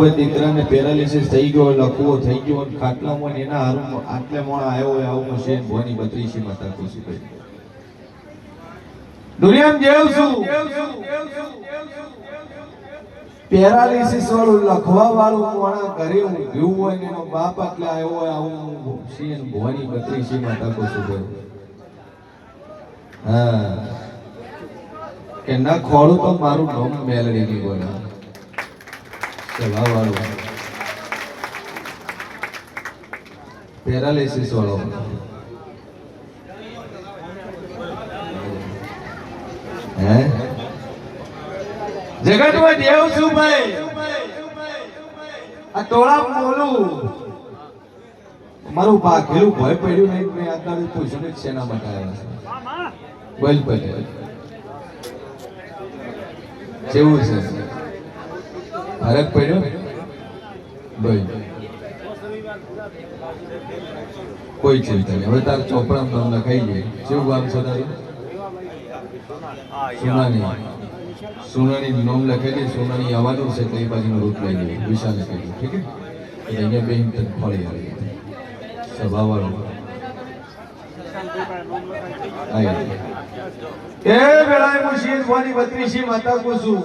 હોય દીકરાને પેરાલિસિસ થઈ ગયો લખવો થઈ ગયો ખાટલામાં ને એના હારું આટલે મોણા આવ્યો હોય આવું હશે ભવાની બત્રીસી માતા ખુશી કરી દુનિયામાં જેવ છું પેરાલિસિસ વાળું, લખવા વાળું મોણા ઘરે ઊંઘ્યું હોય ને એનો બાપ એટલે આવ્યો હોય આવું સીન ભવાની બત્રીસી માતા ખુશી કરી હા. કે ના ખોળું તો મારું નામ મેલડી ની બોલા. સ્વભાવ વાળો પેરાલિસિસ વાળો. હે? જગતમાં દેવ શું ભાઈ. આ ટોળા બોલું મારું ભાગેલું ભય પડ્યું નહીં, મેં અત્યારે પૂછ્યું ને શેના માટે આવ્યા છે? બોલ પટેલ જેવું છે. ફરક પડ્યો ભાઈ. કોઈ ચિંતા નહીં હવે તાર ચોપડા નામ લખાઈ જાય કેવું ગામ છે તારું? સુનાની. સુનાની નામ લખેલી સુનાની આવવાનું છે, તો એ બાજુનો રૂટ લઈ જાય વિશાલ દઉં ઠીક છે? એટલે અહીંયા બે ઇન્ટર ફળી આવી સભા વાળો એ વેળાએ મુશીર શીર ભવાની બત્રીસી માતા કો છું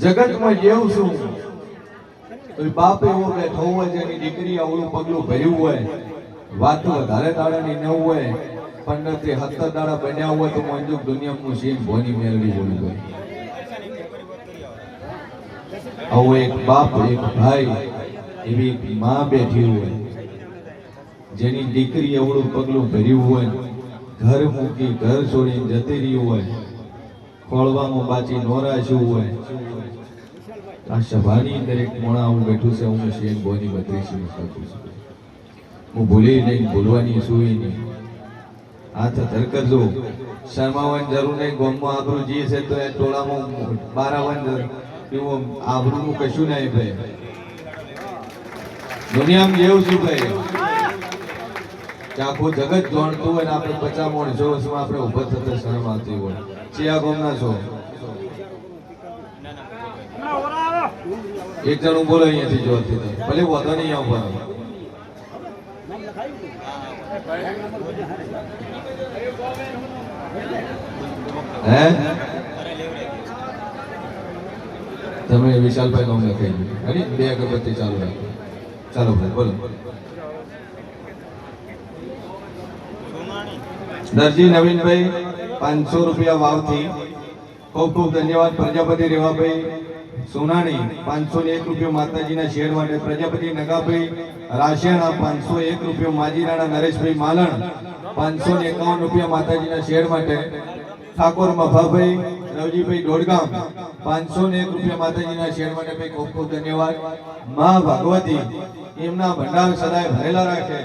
જગતમાં જેવું છું. બાપ એવો થવું હોય જેની દીકરી અવળું પગલું ભર્યું હોય, વાત વધારે દાડાની ન હોય પંદર હત્તર દાડા બન્યા હોય તો મંજુક દુનિયાનું સીમ ભોની મેળવી બોલી હોય આવો એક બાપ, એક ભાઈ, એવી માં બેઠી હોય, જેની દીકરી એવડું પગલું ભર્યું હોય, ઘર મૂકી ઘર છોડીને જતી રહી હોય, ખોળવામાં બાચી નોરાશ્યું હોય આ સભાની અંદર એક મોણા હું બેઠું છે, હું શેન બોની બત્રીસી સાચું છું. હું ભૂલી નહીં, ભૂલવાની સુઈ નહીં. હાથ ધર કરજો શરમાવાની જરૂર નહીં, ગોમમાં આબરૂ જી છે તો એ ટોળામાં બારાવન એવું આબરૂનું કશું નહીં ભાઈ. દુનિયામાં જેવું છું ભાઈ? કે આખું જગત જાણતું હોય ને આપણે માણસો વર્ષમાં આપણે ઊભા થતા શરમ આવતી હોય ચિયા ગોમના છો? એક જણ બોલો અહીંયાથી જોવાથી ભલે વધો નહીં આવું હે? તમે વિશાલભાઈ નામ લખાઈ દીધું. અરે બે અગરબત્તી ચાલુ રાખો. ચાલો ભાઈ, બોલો. દરજી, નવીનભાઈ, પાંચસો રૂપિયા વાવથી ખૂબ ખૂબ ધન્યવાદ. પ્રજાપતિ રેવાભાઈ સોનાણી પાંચસો ને એક રૂપિયો માતાજીના શેર માટે પ્રજાપતિ નગાભાઈ રાશિયાણા પાંચસો એક રૂપિયો માજીરાણા નરેશભાઈ માલણ પાંચસો ને એકાવન રૂપિયા માતાજીના શેર માટે ઠાકોર મફાભાઈ રવજીભાઈ દોડગામ પાંચસો ને એક રૂપિયા માતાજીના શેર માટે ભાઈ ખૂબ ખૂબ ધન્યવાદ. મા ભગવતી, એમના ભંડાર સદાય ભરેલા રાખે.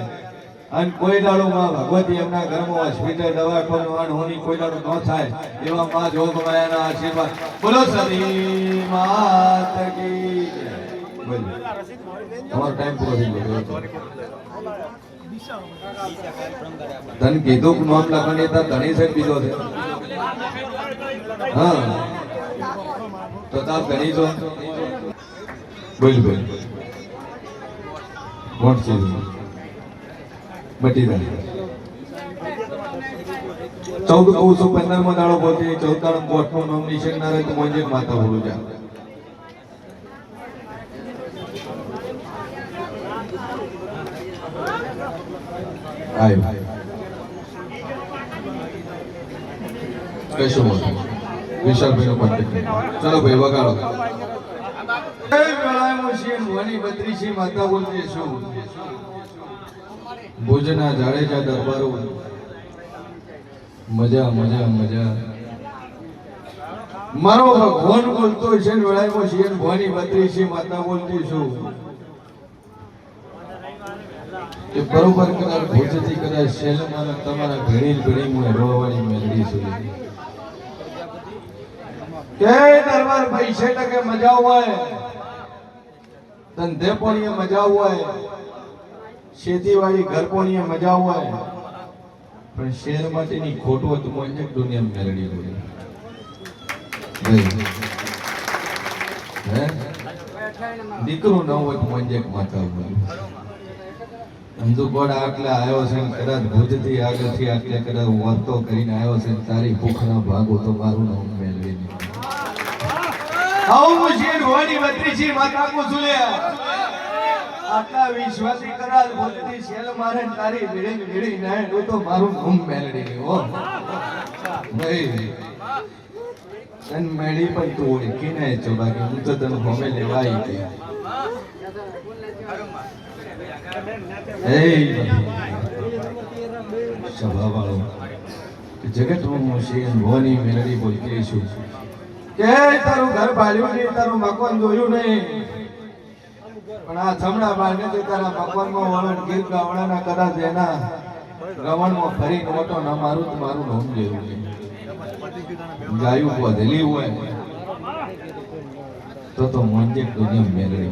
અને કોઈ દાડો માં ભગવતી એમના ઘરમાં હોસ્પિટલ દવાખાનું હોની કોઈ દાડો ન થાય, એવા માં જોગમાયાના આશીર્વાદ. બોલો સતી માત કી તમારો ટાઈમ પૂરો થઈ ગયો. તને કીધું કે નામ લખવાની હતા ધણી સાહેબ બીજો છે. હા. તો તાપ ધણી છો બોલ બોલ. કોણ છે? જાય ચૌદ કૌસો પંદરમાં દાડો પહોંચી ચૌદ દાડો નું રહે તો મોજે માતા બોલું જા આયો કશું બોલ વિશાલભાઈ નો કોન્ટેક્ટ ચાલો ભાઈ, વગાડો. માતા બોલતી છું ભુજના જાડેજા દરબારો મજા મજા મજા. મારો ભગવાન બોલતો છે વેળામાં શિયન ભવાની છે, માતા બોલતી છું. એ બરોબર કદાચ ભોજથી કદાચ શેલમાં તમારા ઘણી ઘણી હું રોવાની મેળવી છું. કે દરબાર પૈસે ટકે મજા હોય? ધંધે પણ મજા હોય? ખેતીવાડી ઘર પણ મજા હોય. પણ શેર માટેની ખોટું હતું મને એક દુનિયા મેળવી હોય દીકરો ન હોય તો મંજેક માતા હોય. સમજુ ગોળ આટલે આવ્યો છે ને કદાચ ભુજથી આગળથી આટલે કદાચ વર્તો કરીને આવ્યો છે તારી ભૂખના ભાગો તો મારું નામ મેળવી નહીં આવું મુશીર હોવાની બત્રીસી, માતા કો આટલા વિશ્વાસી કરાલ બોલતી શેલ મારે તારી ભીડી ભીડી ના હું તો મારું નામ મેલડી નહીં ભાઈ તન મેળી પણ તું ઓળખી ને છો, બાકી હું તો તને હોમે લેવા આવી ગઈ સભા જગત હું મુશીર હોવાની મેળવી બોલતી છું. કે તારું ઘર ભાળ્યું નહીં, તારું મકાન જોયું નહીં. પણ આ જમણા બાળને ભગવાન તારા મકાનમાં વળણ ગીર ગાવડાના કદાચ એના રવણમાં ફરી નોટો ન મારું તો મારું નોમ જેવું છે. ગાયું વધેલી હોય, તો તો મંજે દુનિયા મેળવી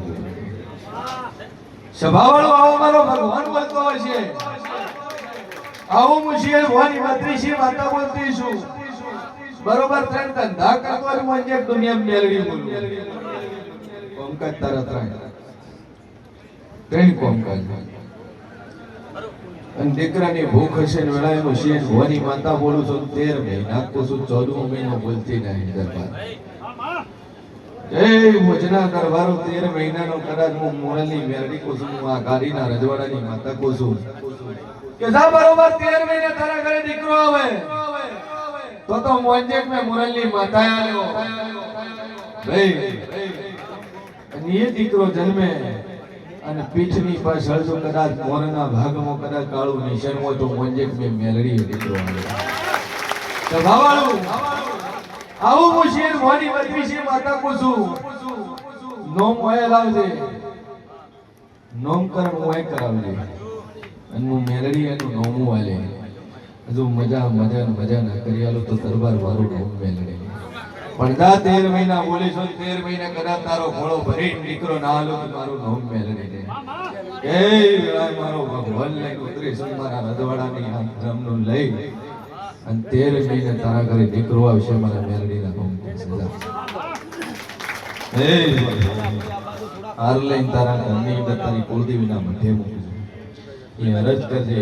સભાવાળો આવો મારો ભગવાન બોલતો હોય છે. આવું મુશીએ ભવાની બત્રીસી માતા બોલતી છું. બરોબર, ત્રણ ધંધા કરતો મંજે દુનિયા મેળવી બોલું. કોમકાજ તારા ત્રણ. ત્રણ કોમકાજ અને દીકરાની ભૂખ હશે ને વેળાએ મુશીએ ભવાની માતા બોલું છું, તેર મહિના કુસું ચૌદમો મહિનો બોલતી નહીં દરબાર. એ મુજના દરબારો તેર મહિનાનો કદાચ હું મોરલની મેરડી કોસું હું આ ગાડીના રજવાડાની માતા કોસું કે જા બરોબર, તેર મહિને તારા ઘરે દીકરો આવે. તો તો મોંજેક મેં મોરલની માતા આવ્યો ભાઈ અને એ દીકરો જન્મે અને પીઠની પાછળ જો કદાચ મોરના ભાગમાં કદાચ કાળું નિશાન હોય તો મંજેક બે મેલડી દીકરો તો આવું મુશીર મોની છે માતા પૂછું નોમ ઓય લાવજે. નોમ કર ઓય કરાવજે. અને હું મેલડી એનું નોમું વાલે. હજુ મજા મજા મજા ના કરી આલો તો દરબાર મારું નોમ મેલડી. પણ દા તેર મહિના બોલીશો તેર મહિના કદાચ તારો ઘોડો ભરી દીકરો ના આલો તો મારું નોમ મેલડી દે. એ વેળાએ મારો ભગવાન લઈને ઉતરી મારા રજવાડાની આ ધર્મનું લઈ. અને તેર મહિને તારા ઘરે દીકરો આવશે, મારા મેલડીના નોમ હે હાર લઈને તારા ઘરની અંદર તારી કુળદેવીના મઢે મૂકી એ અરજ કરજે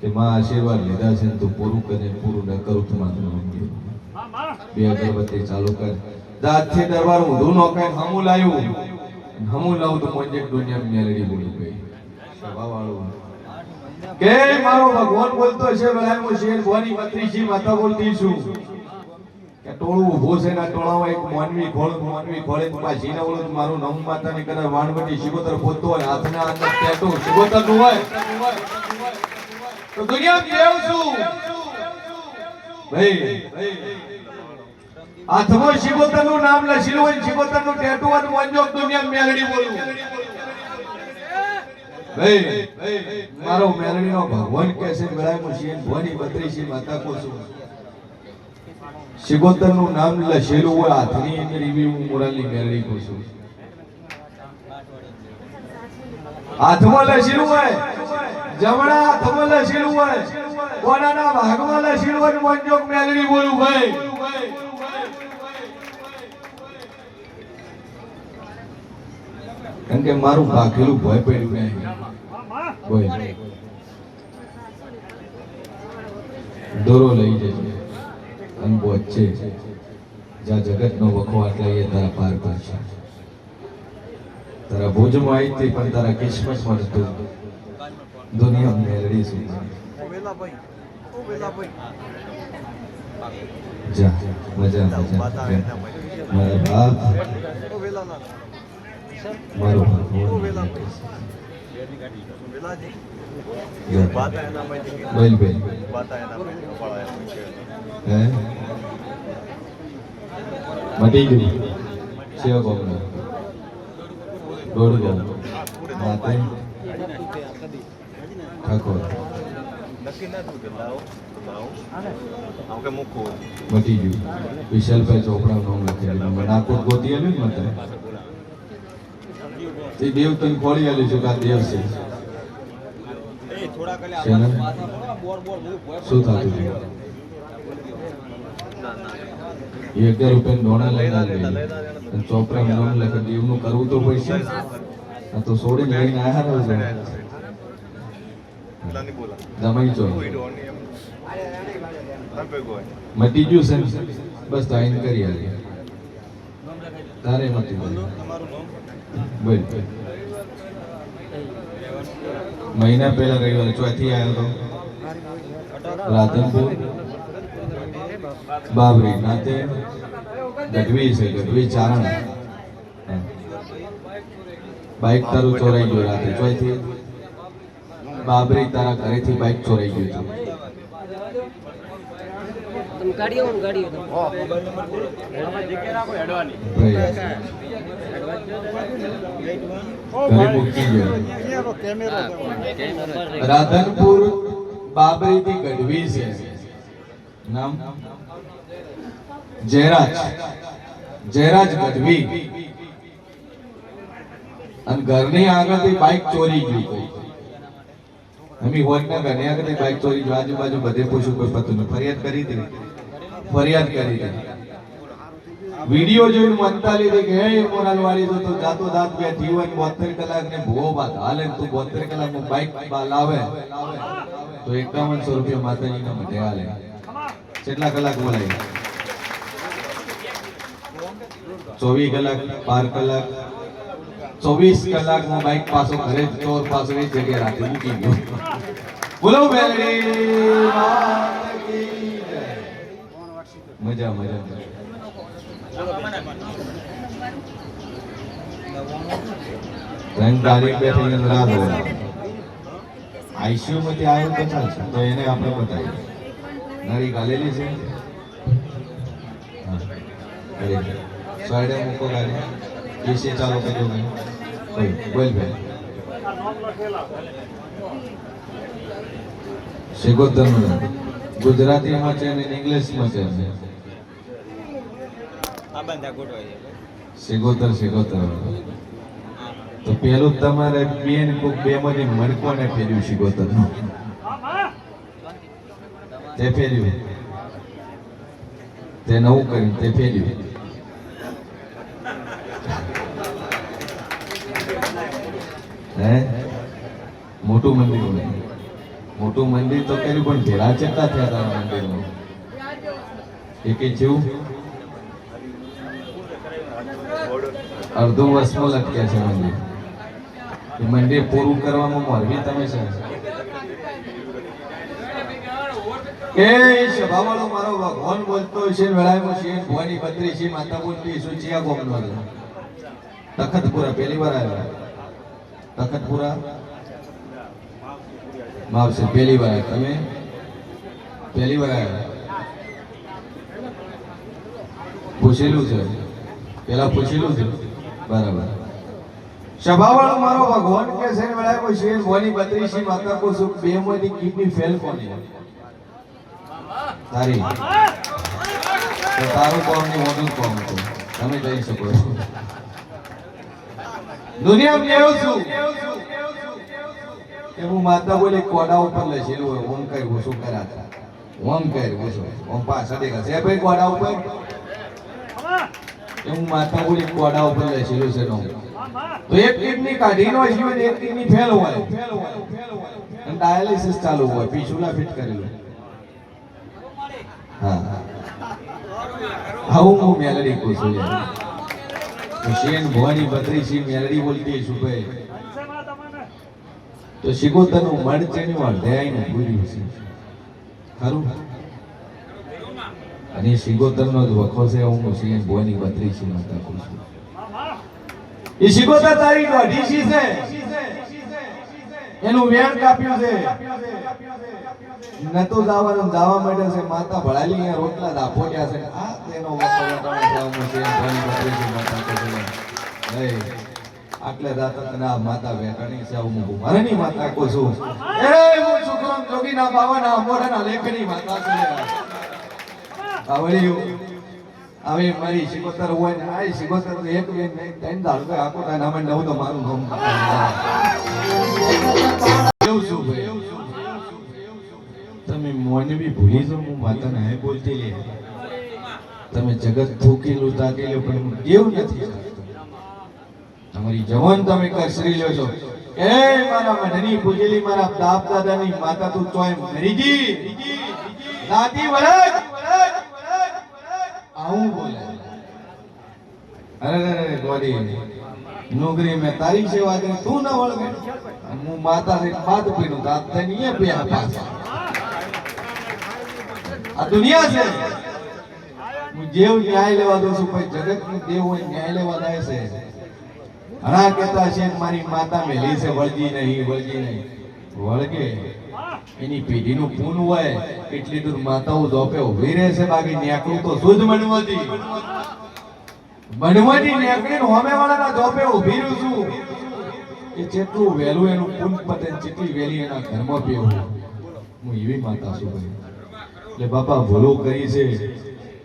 કે માં આશીર્વાદ લીધા છે તું પૂરું કરે પૂરું ન કરું તો મારું બે અગરબત્તી ચાલુ કર દાંતથી દરબાર ઊંધું નો કઈ, હમું લાયું. હમું લાવું તો મોજે દુનિયા મેલડી બોલી ગઈ. સભાવાળું કે મારો ભગવાન બોલતો છે ભલા હું શેર ભવાની બત્રીસી માતા બોલતી છું. કે ટોળું ઊભો છે ના ટોળામાં એક માનવી ખોળ, માનવી ખોળે પાછી ના ઓળખ મારું નમ માતા ને કદાચ વાણવટી શિગોતર પોતો હોય, હાથના અંદર ટેટુ શિગોતરનું હોય. તો દુનિયા કેવું છું? ભાઈ હાથમાં શિગોતરનું નામ લખેલું હોય શિગોતરનું ટેટુ અને તો દુનિયા મેલડી બોલું. ભાઈ, મારો મેલડીનો ભગવાન કે છે મેળાય મુશીન ભવાની બત્રીસી માતા કો છું. નામ લખેલું હોય, હાથની અંદર એવી હું મોરલની મેલડી કો છું. હાથમાં લખેલું હોય, જમણા હાથમાં લખેલું હોય કોનાના ભાગમાં લખેલું હોય મંજોક મેલડી બોલું, ભાઈ. કારણ કે મારું ભાગેલું ભય પડ્યું નહીં. દોરો લઈ જશે અને વચ્ચે જ્યાં જગતનો વખો લઈએ તારા પાર પાડશે તારા ભોજમાં આવી હતી પણ તારા કિસ્મતમાં હતું દુનિયા મેળવી છું જા મજા મજા. મારા બાપ મારો બોલ હે મટી ગયું. સેવા કોમનો દોડ ગયો માતે ઠાકોર મટી ગયું વિશાલભાઈ ચોપડા નામ લખેલું નાકોટ ગોતી આલ્યું ને તે દેવ તને ખોલી આલી છે કે આ દેવ છે? શું થતું છે? એ અગિયાર રૂપિયા ધોણા લઈને ચોપરા નામ લખે દેવનું કરવું તો પડશે. આ તો સોડી લઈને આવ્યા ને જમાઈ ચો મટી ગયું છે બસ તો આઈને કરી આલી. તારે મટી ગયું મહિના પહેલા રવિવાર ચોથી આવ્યો તો રાધનપુર. બાબરી. નાતે ગઢવી છે, ગઢવી ચારણ. બાઈક તારું ચોરાઈ ગયું રાતે, ચોથી. બાબરી તારા ઘરેથી બાઈક ચોરાઈ ગયું હતું. તમે ગાડી આવો ને ગાડી આવો. ઘરે મૂકી ગયો રાધનપુર બાબરી થી ગઢવી છે. નામ? જયરાજ. જયરાજ ગઢવી. અને ઘરની આગળથી બાઇક ચોરી ગયું અમે હોટના ઘરની આગળથી બાઇક ચોરી ગયું. આજુબાજુ બધે પૂછ્યું, કોઈ પતું ફરિયાદ કરી હતી ફરિયાદ કરી હતી વીડિયો જોઈને મનતા લીધી કે, હે મોરલ વાળી તો જાતો દાંત બે જીવન 72 કલાક ને ભૂવો બાદ હાલે તું 72 કલાકનું બાઇક લાવે, તો 5100 રૂપિયા માતાજીના મઢે હાલે. કેટલા કલાક બોલાય? 24 કલાક, બાર કલાક 24 કલાક હું બાઇક પાછો ઘરે ચોર પાછો એ જગ્યાએ રાખી મૂકી ગયો. બોલો બેલડી. મજા મજા ત્રણ તારીખ બે થઈ ગઈ રાત હોય આઈસીયુ આવ્યો તો ચાલશે તો એને આપણે બતાવીએ. નળી ગાલેલી છે. સાઈડે મૂકો ગાડી. એસી ચાલુ કર્યો ભાઈ બોલ ભાઈ. શેગોતરનું ગુજરાતીમાં છે અને ઇંગ્લિશમાં છે શેગોતર શેગોતર તો પેલું તમારે બેન કોક બે માંથી મણકોને ફેર્યું શિગોતર તે ફેર્યું. તે નવું કર્યું, તે ફેર્યું. હે? મોટું મંદિર નહીં મોટું મંદિર તો કર્યું, પણ ભેળા ચેટલા થયા તારા મંદિરમાં. એક જેવું? અડધું વર્ષમાં લટક્યા છે મંદિર. એ મંદિર પૂરું કરવામાં મોરબી તમે છે એ સભાવાળો મારો ભગવાન બોલતો છે વેળામાં છે ભવાની પત્રી છે માતા બોલતી શું છે આ ગોમનો તખતપુરા, પહેલી વાર આવ્યા. તખતપુરા? માવશે, પહેલી વાર. તમે? પહેલી વાર આવ્યા. પૂછેલું છે. પેલા પૂછેલું છે. બરાબર. સભાવાળો મારો ભગવાન કે છે ને વેળાએ કોઈ શેર મોની બત્રીસી માતા કો સુખ બે મોની કિડની ફેલ કોની તારી. તો તારું કોમની મોટું કોમ છે. તમે જઈ શકો છો. દુનિયામાં કેવું છું? કે હું માતા બોલે કોડા ઉપર લખેલું હોય, ઓમ કઈ ઓછું કર્યા હતા ઓમ કઈ ઓછો ઓમ પાછળ દેખા છે ભાઈ કોડા ઉપર? એ હું માતા એક કોડા ઉપર લખેલું છે નો તો એક કિડની કાઢી નો છે એક કિડની ફેલ હોય. અને ડાયાલિસિસ ચાલુ હોય, પીછુલા ફિટ કરેલું. હા. હું હું મેલડી કહું છું હુસેન ભવાની બત્રી સિંહ મેલડી બોલતી છું ભાઈ? તો શિકોતરનું મળ છે ને અડધાઈને પૂર્યું છે ખરું? અને શિકોતરનો જ વખો છે, હું મુસ્લિમ બોની બત્રી સિંહ માતા કહું છું. એ શિગોતર તારી અઢીસી છે. એનું વેણ કાપ્યું છે. નતો જવાનું, જવા માટે છે. માતા ભળાલી અહીંયા રોટલા દાપોટ્યા છે. આ તેનો છે. છે. છું આટલે દાતા તને માતા વેટાણી છે. હું હું મારની માતા કહું છું. એ, હું છોકરો જોગી ના બાવા ના મોઢા ના લેખની માતા છું. હવે મારી શિકોતર હોય ને આ શિકોતર તો એક બેન ત્રણ દાળ તો આખો તાના નામે નવ તો મારું નામ કેવું છું ભાઈ? તમે મોને બી ભૂલી જાઓ, હું માતા ને બોલતી લે. તમે જગત થૂકેલું તાકેલું પણ હું કેવું નથી તમારી જવાન તમે કરસરી લો છો. એ મારા મનની પૂજેલી મારા બાપ દાદાની માતા તું ચોય મરી ગઈ. દાદી વળગ આવું બોલે. અરે અરે ગોડી નોકરી મેં તારી સેવા કરી, તું ના વળગે. હું માતા ને ખાત પીનું દાંત થઈને અહીંયા પ્યા પાછા. આ દુનિયા છે. હું જેવ ન્યાય લેવા દઉં છું ભાઈ જગતનું દેવ હોય ન્યાય લેવા દે છે. ઘણા કહેતા છે, મારી માતા મેલી છે, વળગી નહીં વળગી નહીં. વળગે. એની પેઢીનું પૂન હોય, એટલી દૂર માતાઓ ધોપે ઊભી રહે બાકી નેકળું તો શુદ્ધ મનવતી મનવતી નેકળીને હોમે વાળાના ધોપે ઊભી રહ્યું છું. એ જેટલું વહેલું એનું પૂન પતે જેટલી વહેલી એના ઘરમાં પીવું હું એવી માતા છું ભાઈ. એટલે બાપા, ભૂલો કરી છે.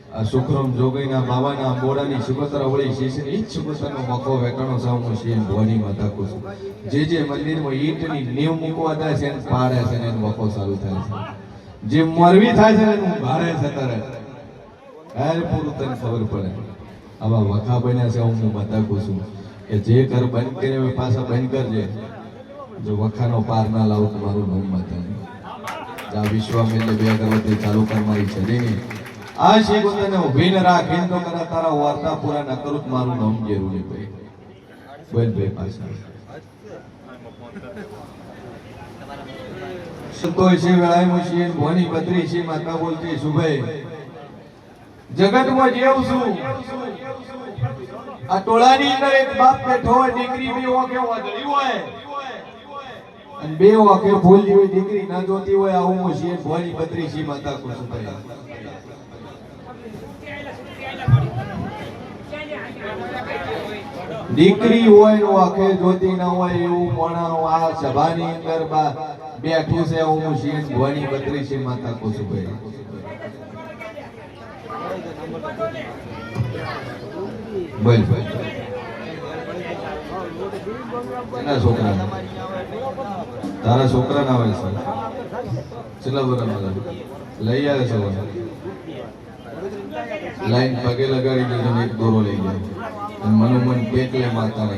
સુખરામ જોગઈના બાબાના મોરાની સુગતરા વળી શીશે એ જ સુગતરાનો મખો વેકણો સાવ હું શીન ભવાની માતા કુ છું. જે જે મંદિરમાં ઈંટની નેવ મૂકવા થાય છે એને પાડે છે એને મખો ચાલુ થાય છે. જે મોરવી થાય છે એનું ભારે છે તારે. હાલ પૂરું તને ખબર પડે. આવા વખા બન્યા છે હું માતા કુ છું. કે જે ઘર બંધ કરે હવે પાછા બંધ કરજે. જો વખાનો પાર ના લાવું તો મારું નામ માતા આ વિશ્વામિત્ર બે અગરબત્તી ચાલુ કરવાની છે નહીં આ શેગુંદરને ઊભી ન રાખીને તો કદાચ તારા વાર્તા પૂરા ન કરું મારું નામ જરૂરી ભાઈ. બોલ ભાઈ પાછા છે વેળાય મુશી ભોની બત્રી છે, માતા બોલતી સુભાઈ જગતમાં જેવું છું. આ ટોળાની અંદર એક બાપ બેઠો હોય ઓકે હોય. અને બે વાકે ભૂલ જેવી દીકરી ના જોતી હોય, આવું છીએ, ભોની પત્રી છે, માતા કુસુમભાઈ દીકરી હોય નો આખે જોતી ન હોય એવું પણ આ સભાની અંદર બેઠું છે, હું શેર ભવાની બત્રી છે, માતા કુસુમભાઈ. બોલ બોલ. છોકરા. તારા છોકરા ના છે. કેટલા બરાબર લઈ આવે છે લાઈન પગે લગાડી દીધો એક દોરો લઈ અને મનોમન પેટ માતાને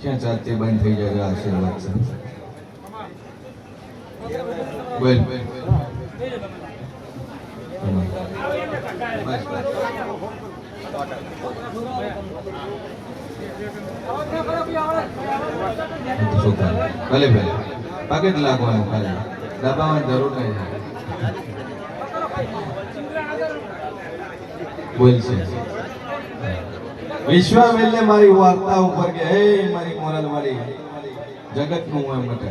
ક્યાં ચાતે બંધ થઈ જાય આશીર્વાદ છે. બોલ. ભલે ભલે. જ લાગવાનું ખાલી. દબાવવાની જરૂર નહીં બોલ છે. વિશ્વામિત્રે મારી વાર્તા ઉપર કે હે મારી મોરલ વાળી જગતનું એમ મટે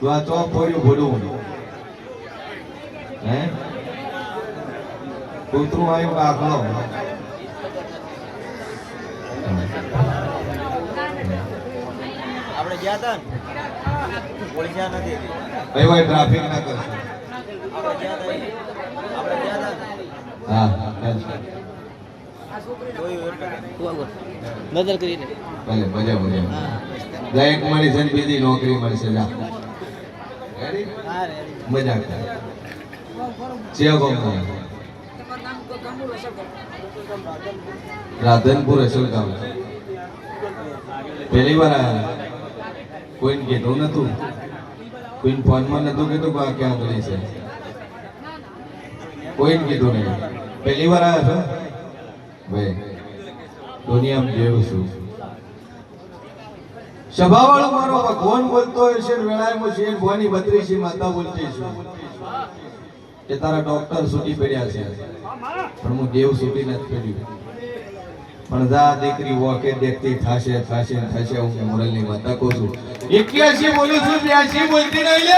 તું આ તો ફોડ્યું ભોડું હે? કૂતરું આવ્યું આખલો આપણે ગયા હતા ને? ઓળખ્યા નથી. ભાઈ ભાઈ ટ્રાફિક ના કરશો આપણે ગયા હતા. આપણે ગયા હતા ને? હા એટલે નજર કરીને ભલે મજા મજા લાયક મળી છે બીજી નોકરી મળશે. જા. મજા કર. ચિયા ગામ રાધનપુર અસલ ગામ. પહેલી વાર આયા કોઈને કીધું નતું. કોઈને ફોનમાં નતું કીધું કે આ ક્યાં ગલી છે. કોઈને કીધું નહીં. પહેલી વાર આવ્યા છો? ભાઈ, દુનિયામાં જેવું મારો ભગવાન બોલતો છે ને છે માતા બોલતી કે તારા ડોક્ટર સુધી પડ્યા છે. પણ હું દેવ સુધી નથી પડ્યું. પણ જા દીકરી વોકે દેખતી થાશે થાશે થશે, હું મોરલની માતા કહું છું. એક્યાસી બોલું છું બ્યાસી બોલતી નહીં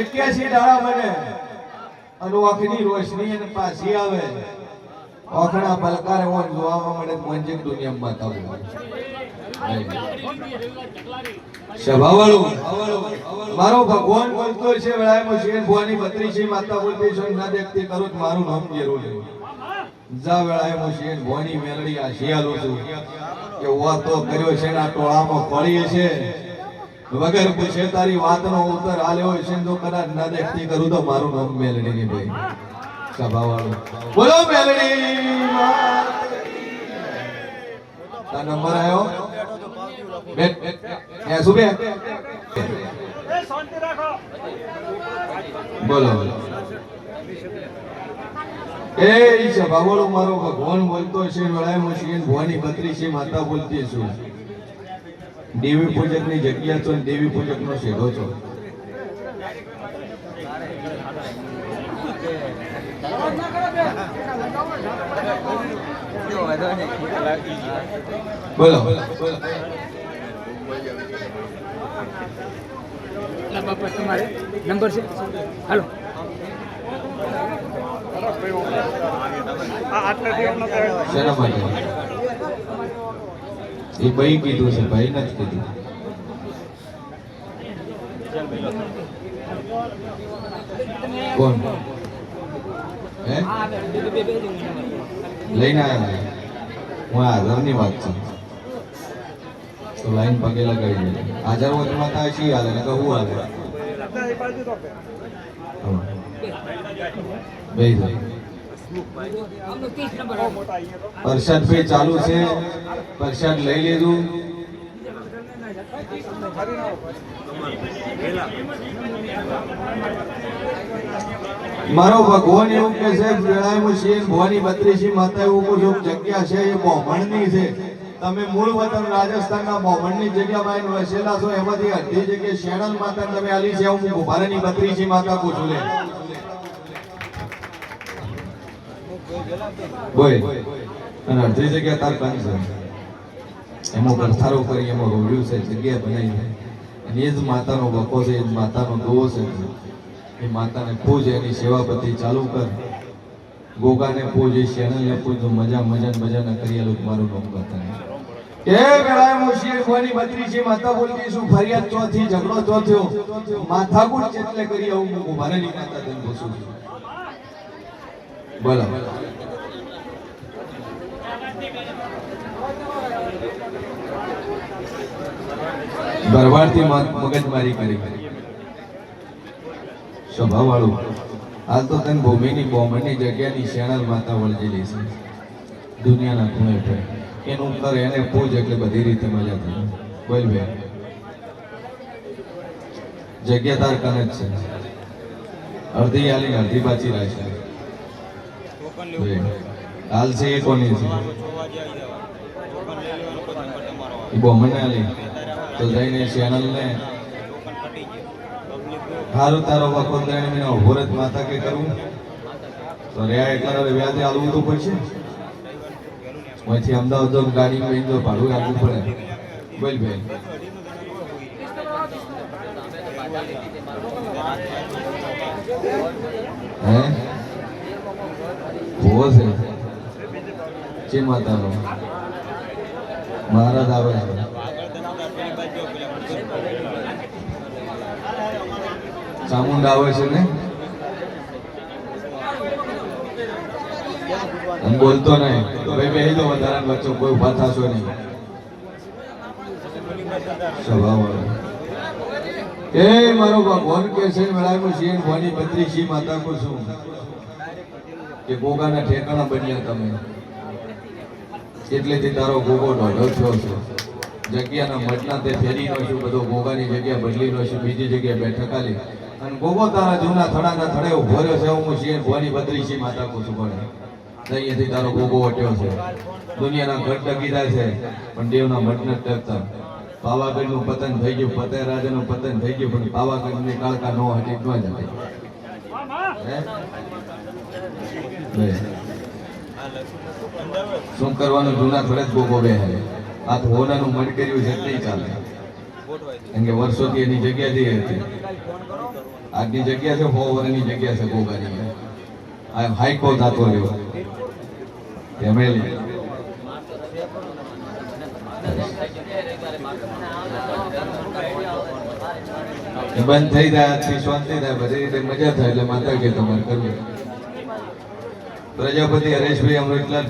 એક્યાસી ડાળા બને. અને ઓખની રોશની અને પાછી આવે. ઓખણા પલકારે ઓન જોવામાં મળે મોંજિક દુનિયામાં માતા બોલે મારો ભગવાન બોલતો છે વેળામાં શેર ભવાની બત્રીસી માતા બોલતી છે ના મારું નામ જરૂર જા વેળાએ શેર ભવાની મેલડી આ શિયાળો છું. કે વાતો કર્યો છે ને ટોળામાં ફળીએ છે. વગર પૂછે તારી વાતનો ઉત્તર આલ્યો છે ને તો કદાચ ના દેખતી કરું તો મારું નામ મેલડી ની ભાઈ સભાવાળું. બોલો મેલડી તા નંબર આવ્યો એ બોલો બોલો. એ સભાવાળો મારો ભગવાન બોલતો છે વળાય મુશ્કેલ ભવાની બત્રી છે માતા બોલતી છું દેવી પૂજકની જગ્યા છો ને દેવી પૂજક નો શેડો છો. બોલો. બાપા તમારે નંબર છે? હાલો. શેના માટે? એ ભાઈ કીધું છે, ભાઈ નથી કીધું. કોણ? હે? લઈને આવ્યા હું હાજરની વાત છે. તો લાઈન પગે લગાવી દે હાજર હોય થાય શી હાલે? ને હું હાલે? હા. ભાઈ પ્રસાદ પે ચાલુ છે. પરસાદ લઈ લીધું મારો ભગવાન એવું કે છે વેળામાં શેર ભવાની બત્રીસી માતા એવું કહું છું જગ્યા છે એ બહોમણની છે. તમે મૂળ વતન રાજસ્થાનના બહોમણની જગ્યામાં વસેલા છો, એમાંથી અડધી જગ્યાએ શેણલ માતા તમે આલી છે, હું ભોપારાની બત્રીસી માતા પૂછું લે બોય અને અડધી જગ્યા તાર છે. એમાં ભરથારો કરી એમાં રોડ્યું છે, જગ્યા બનાવી છે. અને એ જ માતાનો બકો છે, એ જ માતાનો દોષ છે. એ માતાને પૂજ, એની સેવા બધી ચાલુ કર. ગોગાને પૂજ, એ શેણલને પૂજ, મજા મજા મજાને કરી આલું મારું નામ કરતા એ માતા બોલતી શું ફરિયાદ ચોથી ઝઘડો ચોથ્યો આવું, હું બોલો. ભરવાડથી મગજમારી કરી. સ્વભાવવાળું હાલ તો તને ભૂમિની બોમ્બની જગ્યાની શેણલ માતા વળગેલી છે દુનિયાના ખૂણે પર એનું ઉત્તર એને પૂજ એટલે બધી રીતે મજા થઈ બોલ બે. જગ્યા તાર કને જ છે. અડધી આલી અડધી પાછી રાખશે. હાલ છે એ કોની છે? બોમ્બને આલી. તો જઈને ચેનલ ને હારું તારો વખત દઈને મેં ઉભોરત માતા કે કરું? તો રહ્યા કરે વ્યાજે આલવું તો પડશે. પછી અમદાવાદ જો ગાડી માં જો ભાડું આપવું પડે. બોલ બેન હે? હોવો છે. જે માતાનો? મહારાજ આવે. છે ચામુંડા આવે છે ને? હું બોલતો નહીં. તો ભાઈ બે દો વધારે વચ્ચે, કોઈ ઊભા થશો નહીં. સ્વભાવ. એ મારો ભગવાન કે છે, મેળામાં શિવ ભવાની છે માતા કો છું. કે ગોગાના ઠેકાણા બન્યા તમે. એટલેથી તારો ગોગો ઢોઢો થયો છે. જગ્યાના મઠના તે ફેરી નો છું, બધો ગોગાની જગ્યા બદલી નો છું, બીજી જગ્યાએ બેઠક આલી અને ગોગો તારા જૂના થડાના થડે ઊભો રહ્યો છે, હું શિવ ભવાની છે માતા કુછ પડે અહીંયાથી તારો ગોગો વટ્યો છે. દુનિયાના ઘટ ટકી જાય છે, પણ દેવના મઠ નથી ટકતા. પાવાગઢનું પતન થઈ ગયું નું પતન થઈ ગયું, પણ પાવાગઢની કાળકા નો હટી ન જાય? શું કરવાનું? જૂના થોડે જ ગોગો બે આ તો હોનાનું મન કર્યું છે નહીં ચાલે. કેમ કે વર્ષોથી એની જગ્યા જઈ હતી. આજની જગ્યા છે, સો વર્ષની જગ્યા છે ગોગાની. આ હાઈકો થતો રહ્યો ફેમિલી બંધ થઈ જાય, આજથી શાંતિ થાય, બધી રીતે મજા થાય, એટલે માતા કે તમારે કરવું. પ્રજાપતિ હરેશભાઈ અમૃતલાલ